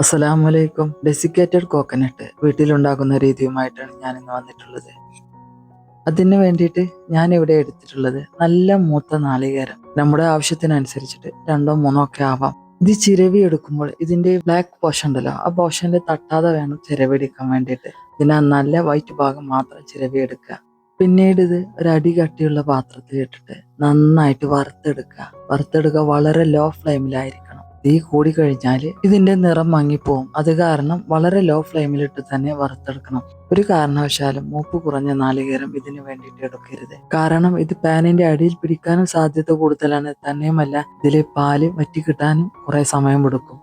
അസ്സലാമലൈക്കും. Desiccated coconut വീട്ടിലുണ്ടാക്കുന്ന രീതിയുമായിട്ടാണ് ഞാൻ ഇന്ന് വന്നിട്ടുള്ളത്. അതിന് വേണ്ടിയിട്ട് ഞാൻ ഇവിടെ എടുത്തിട്ടുള്ളത് നല്ല മൂത്ത നാളികേരം. നമ്മുടെ ആവശ്യത്തിനനുസരിച്ചിട്ട് രണ്ടോ മൂന്നോ ഒക്കെ ആവാം. ഇത് ചിരവി എടുക്കുമ്പോൾ ഇതിന്റെ ബ്ലാക്ക് പോഷൻ ഉണ്ടല്ലോ ആ പോഷന്റെ തട്ടാതെ വേണം ചിരവി എടുക്കാൻ വേണ്ടിയിട്ട്. ഇതിന് നല്ല വൈറ്റ് ഭാഗം മാത്രം ചിരവി എടുക്കുക. പിന്നീട് ഇത് ഒരു അടി കട്ടിയുള്ള പാത്രത്തിൽ ഇട്ടിട്ട് നന്നായിട്ട് വറുത്തെടുക്കുക. വറുത്തെടുക്കുക വളരെ ലോ ഫ്ലെയിമിലായിരിക്കണം തീ കൂടി കഴിഞ്ഞാൽ ഇതിന്റെ നിറം മങ്ങിപ്പോവും. അത് കാരണം വളരെ ലോ ഫ്ലെയിമിലിട്ട് തന്നെ വറുത്തെടുക്കണം. ഒരു കാരണവശാലും മൂപ്പ് കുറഞ്ഞ നാളികേരം ഇതിന് വേണ്ടിയിട്ട് എടുക്കരുത്. കാരണം ഇത് പാനിന്റെ അടിയിൽ പിടിക്കാനും സാധ്യത കൂടുതലാണ്. തന്നെയുമല്ല ഇതിലെ പാൽ വറ്റി കിട്ടാനും കുറെ സമയം എടുക്കും.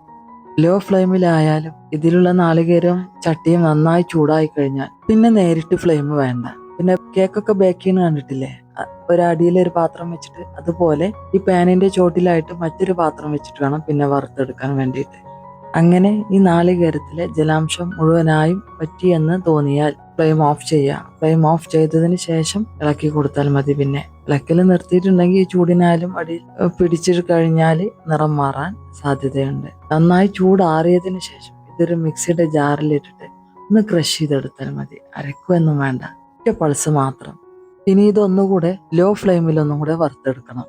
ലോ ഫ്ലെയിമിലായാലും ഇതിലുള്ള നാളികേരവും ചട്ടിയും നന്നായി ചൂടായി കഴിഞ്ഞാൽ പിന്നെ നേരിട്ട് ഫ്ലെയിം വേണ്ട. പിന്നെ കേക്കൊക്കെ ബേക്ക് ചെയ്യുന്ന കണ്ടിട്ടില്ലേ? ഒരടിയിൽ ഒരു പാത്രം വെച്ചിട്ട് അതുപോലെ ഈ പാനിന്റെ ചോട്ടിലായിട്ട് മറ്റൊരു പാത്രം വെച്ചിട്ട് വേണം പിന്നെ വറുത്തെടുക്കാൻ വേണ്ടിയിട്ട്. അങ്ങനെ ഈ നാളികേരത്തിലെ ജലാംശം മുഴുവനായും പറ്റിയെന്ന് തോന്നിയാൽ ഫ്ലെയിം ഓഫ് ചെയ്യുക. ഫ്ലെയിം ഓഫ് ചെയ്തതിന് ശേഷം ഇളക്കി കൊടുത്താൽ മതി പിന്നെ. ഇളക്കൽ നിർത്തിയിട്ടുണ്ടെങ്കിൽ ഈ ചൂടിനാലും അടിയിൽ പിടിച്ചിട്ട് കഴിഞ്ഞാൽ നിറം മാറാൻ സാധ്യതയുണ്ട്. നന്നായി ചൂടാറിയതിന് ശേഷം ഇതൊരു മിക്സിയുടെ ജാറിലിട്ടിട്ട് ഒന്ന് ക്രഷ് ചെയ്തെടുത്താൽ മതി. അരക്കുമൊന്നും വേണ്ട. ഒറ്റ പൾസ് മാത്രം. ഇനി ഇതൊന്നുകൂടെ ലോ ഫ്ലെയിമിൽ ഒന്നും കൂടെ വറുത്തെടുക്കണം.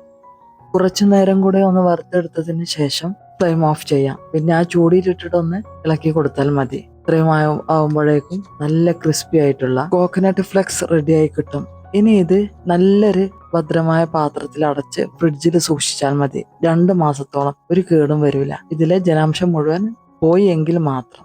കുറച്ചു നേരം കൂടെ ഒന്ന് വറുത്തെടുത്തതിന് ശേഷം ഫ്ലെയിം ഓഫ് ചെയ്യാം. പിന്നെ ആ ചൂടിയിലിട്ടിട്ട് ഒന്ന് ഇളക്കി കൊടുത്താൽ മതി. ഇത്രയും ആവുമ്പോഴേക്കും നല്ല ക്രിസ്പി ആയിട്ടുള്ള കോക്കനട്ട് ഫ്ലെക്സ് റെഡിയായി കിട്ടും. ഇനി ഇത് നല്ലൊരു ഭദ്രമായ പാത്രത്തിൽ അടച്ച് ഫ്രിഡ്ജിൽ സൂക്ഷിച്ചാൽ മതി. രണ്ട് മാസത്തോളം ഒരു കേടും വരില്ല ഇതിലെ ജലാംശം മുഴുവൻ പോയി എങ്കിൽ മാത്രം.